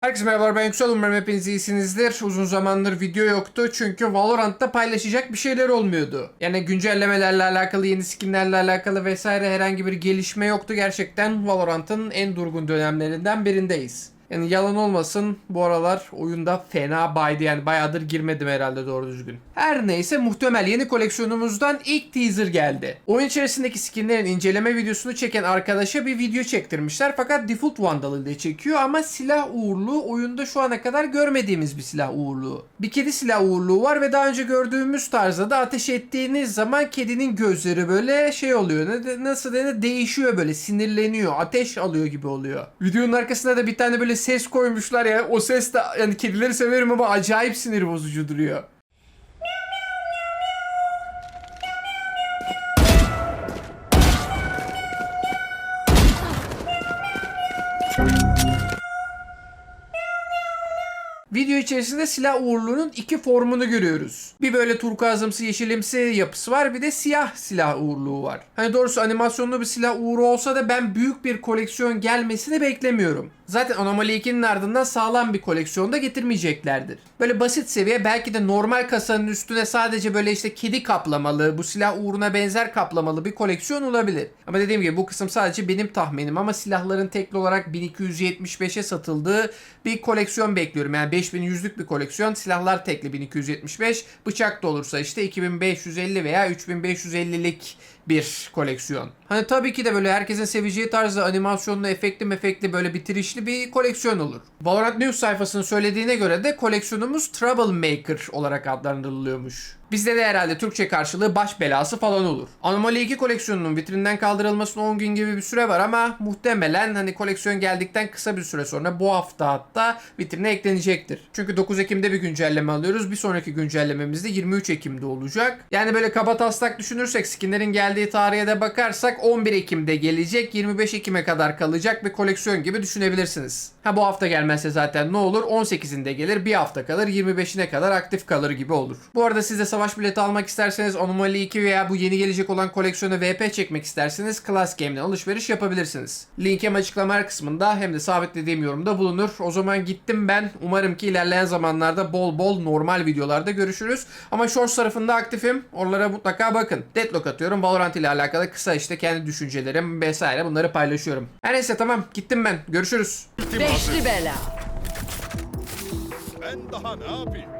Herkese merhabalar ben Yüksel umarım hepiniz iyisinizdir. Uzun zamandır video yoktu çünkü Valorant'ta paylaşacak bir şeyler olmuyordu. Yani güncellemelerle alakalı, yeni skinlerle alakalı vesaire herhangi bir gelişme yoktu. Gerçekten Valorant'ın en durgun dönemlerinden birindeyiz. Yani yalan olmasın bu aralar oyunda fena baydı yani bayağıdır girmedim herhalde doğru düzgün. Her neyse muhtemel yeni koleksiyonumuzdan ilk teaser geldi. Oyun içerisindeki skinlerin inceleme videosunu çeken arkadaşa bir video çektirmişler fakat Default Vandal ile çekiyor ama silah uğurluğu oyunda şu ana kadar görmediğimiz bir silah uğurluğu. Bir kedi silah uğurluğu var ve daha önce gördüğümüz tarzda da ateş ettiğiniz zaman kedinin gözleri böyle şey oluyor. Nasıl denir değişiyor böyle sinirleniyor. Ateş alıyor gibi oluyor. Videonun arkasına da bir tane böyle ses koymuşlar ya. O ses de yani kedileri severim ama acayip sinir bozucu duruyor. Video içerisinde silah uğurluğunun iki formunu görüyoruz. Bir böyle turkuazımsı yeşilimsi yapısı var bir de siyah silah uğurluğu var. Hani doğrusu animasyonlu bir silah uğuru olsa da ben büyük bir koleksiyon gelmesini beklemiyorum. Zaten Anomaly 2'nin ardından sağlam bir koleksiyon da getirmeyeceklerdir. Böyle basit seviye belki de normal kasanın üstüne sadece böyle işte kedi kaplamalı, bu silah uğruna benzer kaplamalı bir koleksiyon olabilir. Ama dediğim gibi bu kısım sadece benim tahminim ama silahların tekli olarak 1275'e satıldığı bir koleksiyon bekliyorum. Yani 5100'lük bir koleksiyon. Silahlar tekli 1275. Bıçak da olursa işte 2550 veya 3550'lik bir koleksiyon. Hani tabii ki de böyle herkesin seveceği tarzda animasyonlu, efektli mefekli böyle bitirişli bir koleksiyon olur. Valorant News sayfasının söylediğine göre de koleksiyonumuz Troublemaker olarak adlandırılıyormuş. Bizde de herhalde Türkçe karşılığı baş belası falan olur. Anomaly 2 koleksiyonunun vitrinden kaldırılmasına 10 gün gibi bir süre var ama muhtemelen hani koleksiyon geldikten kısa bir süre sonra bu hafta hatta vitrine eklenecektir. Çünkü 9 Ekim'de bir güncelleme alıyoruz. Bir sonraki güncellememiz de 23 Ekim'de olacak. Yani böyle kaba taslak düşünürsek skinlerin geldiği tarihe de bakarsak 11 Ekim'de gelecek 25 Ekim'e kadar kalacak bir koleksiyon gibi düşünebilirsiniz. Ha bu hafta gelmezse zaten ne olur? 18'inde gelir bir hafta kalır 25'ine kadar aktif kalır gibi olur. Bu arada siz de savaş bileti almak isterseniz Anomaly 2 veya bu yeni gelecek olan koleksiyona VP çekmek isterseniz Class Game'den alışveriş yapabilirsiniz. Link hem açıklama kısmında hem de sabitlediğim yorumda bulunur. O zaman gittim ben. Umarım ki ilerleyen zamanlarda bol bol normal videolarda görüşürüz. Ama Shorts tarafında aktifim. Oralara mutlaka bakın. Deadlock atıyorum. Valorant ile alakalı kısa işte kendi düşüncelerim vesaire bunları paylaşıyorum. Her neyse tamam gittim ben. Görüşürüz. Beşli bela. Ben daha ne yapayım?